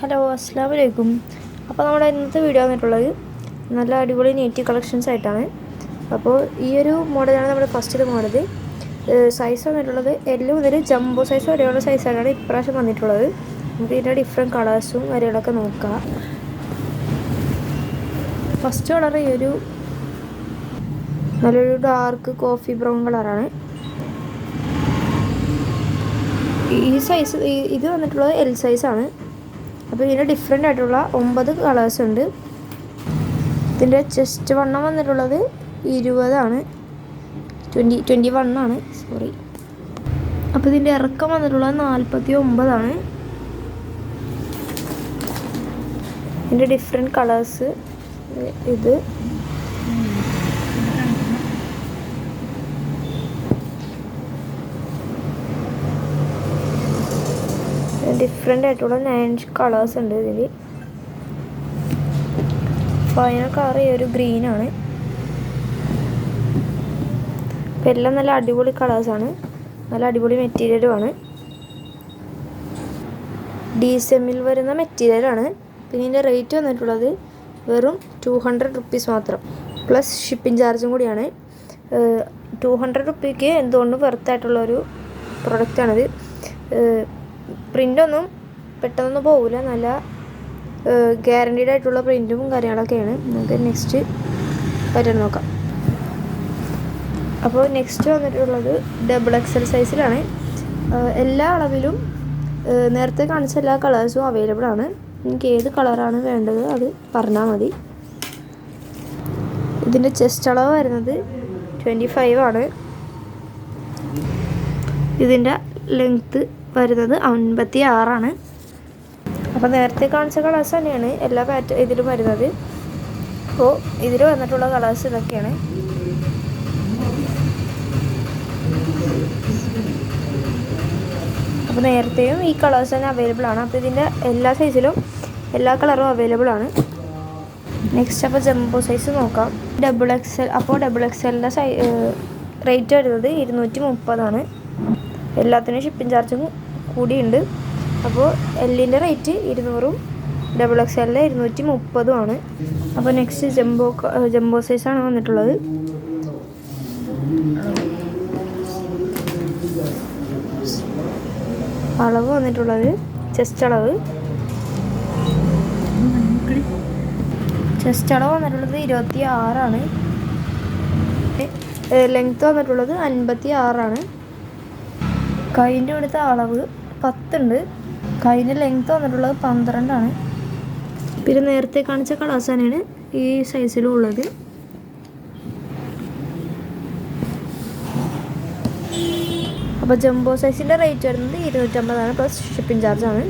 Hello അസ്സാം വലൈക്കും അപ്പോൾ നമ്മുടെ ഇന്നത്തെ വീഡിയോ വന്നിട്ടുള്ളത് നല്ല അടിപൊളി നെറ്റി കളക്ഷൻസ് ആയിട്ടാണ്. അപ്പോൾ ഈ ഒരു മോഡലാണ് നമ്മുടെ ഫസ്റ്റ് മോഡൽ സൈസ് വന്നിട്ടുള്ളത് എല്ലാം മുതൽ ജംബോ സൈസ് വരെയുള്ള സൈസാണ് ഇപ്രാവശ്യം വന്നിട്ടുള്ളത്. നമുക്ക് ഇതിന്റെ ഡിഫറെന്റ് കളേഴ്സും കാര്യങ്ങളൊക്കെ നോക്കാം. ഫസ്റ്റ് കളർ ഈ ഒരു നല്ലൊരു ഡാർക്ക് കോഫി ബ്രൗൺ കളറാണ് ഈ സൈസ് ഇത് വന്നിട്ടുള്ളത് എൽ സൈസാണ് അപ്പോൾ ഇതിന് ഡിഫറെന്റ് ആയിട്ടുള്ള ഒമ്പത് കളേഴ്സ് ഉണ്ട്. ഇതിന്റെ ചെസ്റ്റ് വണ്ണം വന്നിട്ടുള്ളത് ഇരുപതാണ്. ട്വന്റി ട്വന്റി വണ്ണാണ് സോറി അപ്പോൾ ഇതിന്റെ ഇറക്കം വന്നിട്ടുള്ളത് നാൽപ്പത്തി ഒമ്പതാണ് ഇതിന്റെ ഡിഫറെന്റ് കളേഴ്സ് ഇത്. ഡിഫറെന്റ് ആയിട്ടുള്ള നയൻ കളേഴ്സ് ഉണ്ട് ഇതിൽ ഫൈനൽ കളർ ഈ ഒരു ഗ്രീനാണ് അപ്പം എല്ലാം നല്ല അടിപൊളി കളേഴ്സാണ് നല്ല അടിപൊളി മെറ്റീരിയലുമാണ് ഡി സെമ്മിൽ വരുന്ന മെറ്റീരിയലാണ് പിന്നെ ഇതിന്റെ റേറ്റ് വന്നിട്ടുള്ളത് വെറും ടു ഹൺഡ്രഡ് റുപ്പീസ് മാത്രം. പ്ലസ് ഷിപ്പിംഗ് ചാർജും കൂടിയാണ്. ടു ഹൺഡ്രഡ് റുപ്പിക്ക് എന്തുകൊണ്ടും വെർത്തായിട്ടുള്ളൊരു പ്രൊഡക്റ്റാണിത് പ്രിന്റൊന്നും പെട്ടെന്നൊന്നും പോകില്ല നല്ല ഗ്യാരണ്ടീഡ് ആയിട്ടുള്ള പ്രിന്റും കാര്യങ്ങളൊക്കെയാണ്. നമുക്ക് നെക്സ്റ്റ് പറ്റുന്ന നോക്കാം. അപ്പോൾ നെക്സ്റ്റ് വന്നിട്ടുള്ളത് ഡബിൾ എക്സൽ സൈസിലാണ് എല്ലാ അളവിലും നേരത്തെ കാണിച്ച എല്ലാ കളേഴ്സും അവൈലബിൾ ആണ്. നിങ്ങൾക്ക് ഏത് കളറാണ് വേണ്ടത് അത് പറഞ്ഞാൽ മതി. ഇതിന്റെ ചെസ്റ്റ് അളവ് വരുന്നത് ട്വന്റി ഫൈവ് ആണ്. ഇതിന്റെ ലെങ്ത്ത് വരുന്നത് അൻപത്തി ആറാണ് അപ്പോൾ നേരത്തെ കാണിച്ച കളേഴ്സ് തന്നെയാണ് എല്ലാ പാറ്റ ഇതിലും വരുന്നത്. അപ്പോൾ ഇതിൽ വന്നിട്ടുള്ള കളേഴ്സ് ഇതൊക്കെയാണ്. അപ്പോൾ നേരത്തെയും ഈ കളേഴ്സ് തന്നെ അവൈലബിൾ ആണ്. അപ്പോൾ ഇതിന്റെ എല്ലാ സൈസിലും എല്ലാ കളറും അവൈലബിൾ ആണ്. നെക്സ്റ്റ് അപ്പോൾ ജംബോ സൈസ് നോക്കാം. ഡബിൾ എക്സ് എൽ അപ്പോൾ ഡബിൾ എക്സ് എല്ലിന്റെ സൈ റേറ്റ് വരുന്നത് ഇരുന്നൂറ്റി മുപ്പതാണ് എല്ലാത്തിനും ഷിപ്പിംഗ് ചാർജും കൂടിയുണ്ട്. അപ്പോൾ എല്ലിന്റെ റേറ്റ് ഇരുന്നൂറും ഡബിൾ എക്സ് എല്ലിൽ ഇരുന്നൂറ്റി മുപ്പതുമാണ് അപ്പോൾ നെക്സ്റ്റ് ജംബോ ജംബോ സൈസാണ് വന്നിട്ടുള്ളത്. അളവ് വന്നിട്ടുള്ളത് ചെസ്റ്റ് അളവ്. ചെസ്റ്റ് അളവ് വന്നിട്ടുള്ളത് ഇരുപത്തി ആറാണ് ലെങ്ത്ത് വന്നിട്ടുള്ളത് അൻപത്തി ആറാണ് കൈന്റെ ഇവിടുത്തെ അളവ് പത്തുണ്ട്. കൈന്റെ ലെങ്ത്ത് വന്നിട്ടുള്ളത് പന്ത്രണ്ടാണ്. പിന്നെ നേരത്തെ കാണിച്ച കളേഴ്സ് തന്നെയാണ് ഈ സൈസിലും ഉള്ളത്. അപ്പോൾ ജംബോ സൈസിന്റെ റേറ്റ് വരുന്നത് ഇരുന്നൂറ്റമ്പതാണ് പ്ലസ് ഷിപ്പിംഗ് ചാർജാണ്